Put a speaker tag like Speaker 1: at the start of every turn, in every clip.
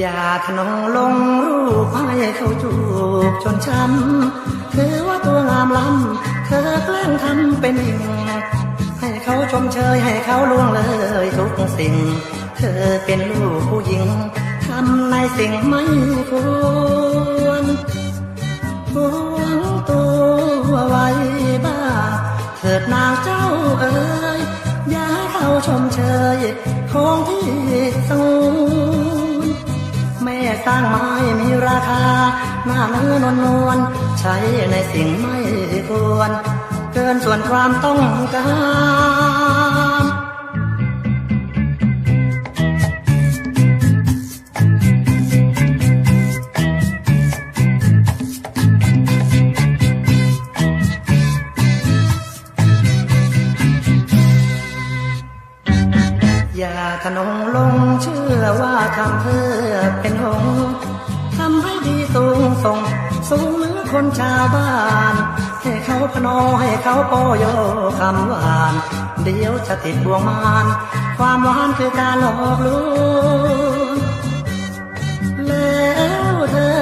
Speaker 1: อย่าทะนงลงรูปให้เขาจูบจนช้ำเธอว่าตัวงามล้ำเธอแกล้งทำเป็นหญิงให้เขาชมเชยให้เขาล่วงเลยทุกสิ่ง เธอเป็นลูกผู้หญิงทำในสิ่งไม่ควรหวงตัวไว้บ้าเถิดนางเจ้าเอ๋ยอย่าให้เขาชมเชยของที่สูง สร้างไม้มีราคา หน้าเนื้อนวลนวลใช้ในสิ่งไม่ควร เกินส่วนความต้องการ ทนงลงเชื่อว่าทำเพื่อเป็นหงส์ทำให้ดีสูงส่ง สูงเหมือคนชาวบ้าน ให้เขาพนอให้เขาโปโยคำหวาน เดี๋ยวจะติดบ่วงมาน ความหวานคือการหลอกลวงแล้วเธอ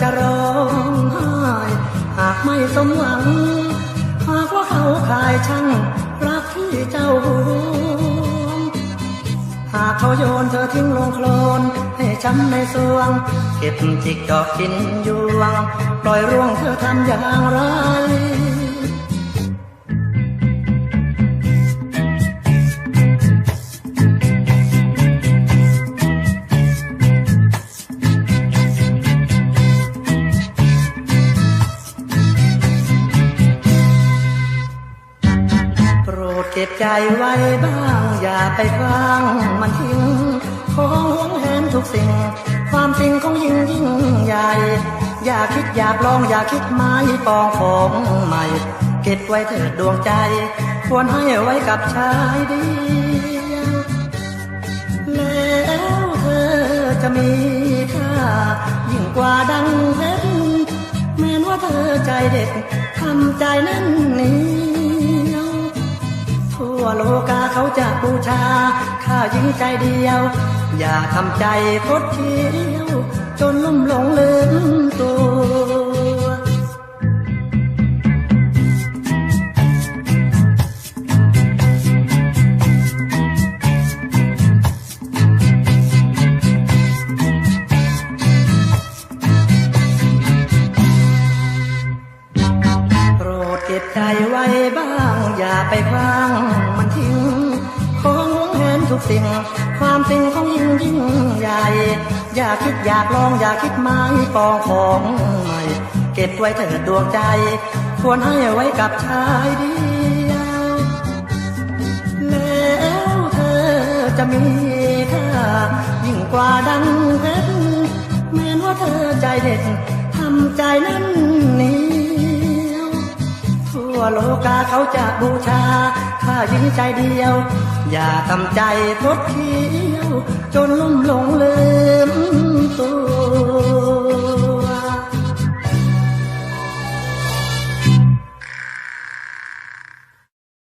Speaker 1: จะร้องไห้หากไม่สมหวัง หากว่าเขาขายช่างรักที่เจ้าหวง หากเขาโยนเธอทิ้งลงโคลน ให้ช้ำในสวง เก็บจิกดอกกินยวง ปล่อยร่วงเธอทำอย่างไรโปรดเก็บใจไว้บ้างอย่า ไปคว้างมันทิ้งของหวงแหนทุกสิ่ง ความจริงของยิ่งยิ่งใหญ่ อย่าคิดอยากลองอย่าคิดไม้ปองของใหม่ เก็บไว้เถิดดวงใจ ควรให้ไว้กับชายเดียวแล้วเธอจะมีค่ายิ่งกว่าดังเพชรแม้นว่าเธอใจเด็ดทำใจนั่นนียว ทั่วโลกาเขาจะบูชา ข้ายิงใจเดียว อย่าทำใจคดเคี้ยว จนลุ่มหลงลืม ใจไว้บ้าง อย่าไปคว้างมันทิ้งของหวงแหนทุกสิ่ง ความสิ่งของยิ่งยิ่งใหญ่ อย่าคิดอยากลองอย่าคิดไม้ปองของใหม่ เก็บไว้เถิดดวงใจ ควรให้ไว้กับชายเดียวแล้วเธอจะมีค่ายิ่งกว่าดังเพชรแม้ว่าเธอใจเด็ดทำใจนั้น วโลกาเขาจะบูชา ข้ายิงใจเดียว อย่าทำใจทดเคี้ยว จนลุ่มหลงลืม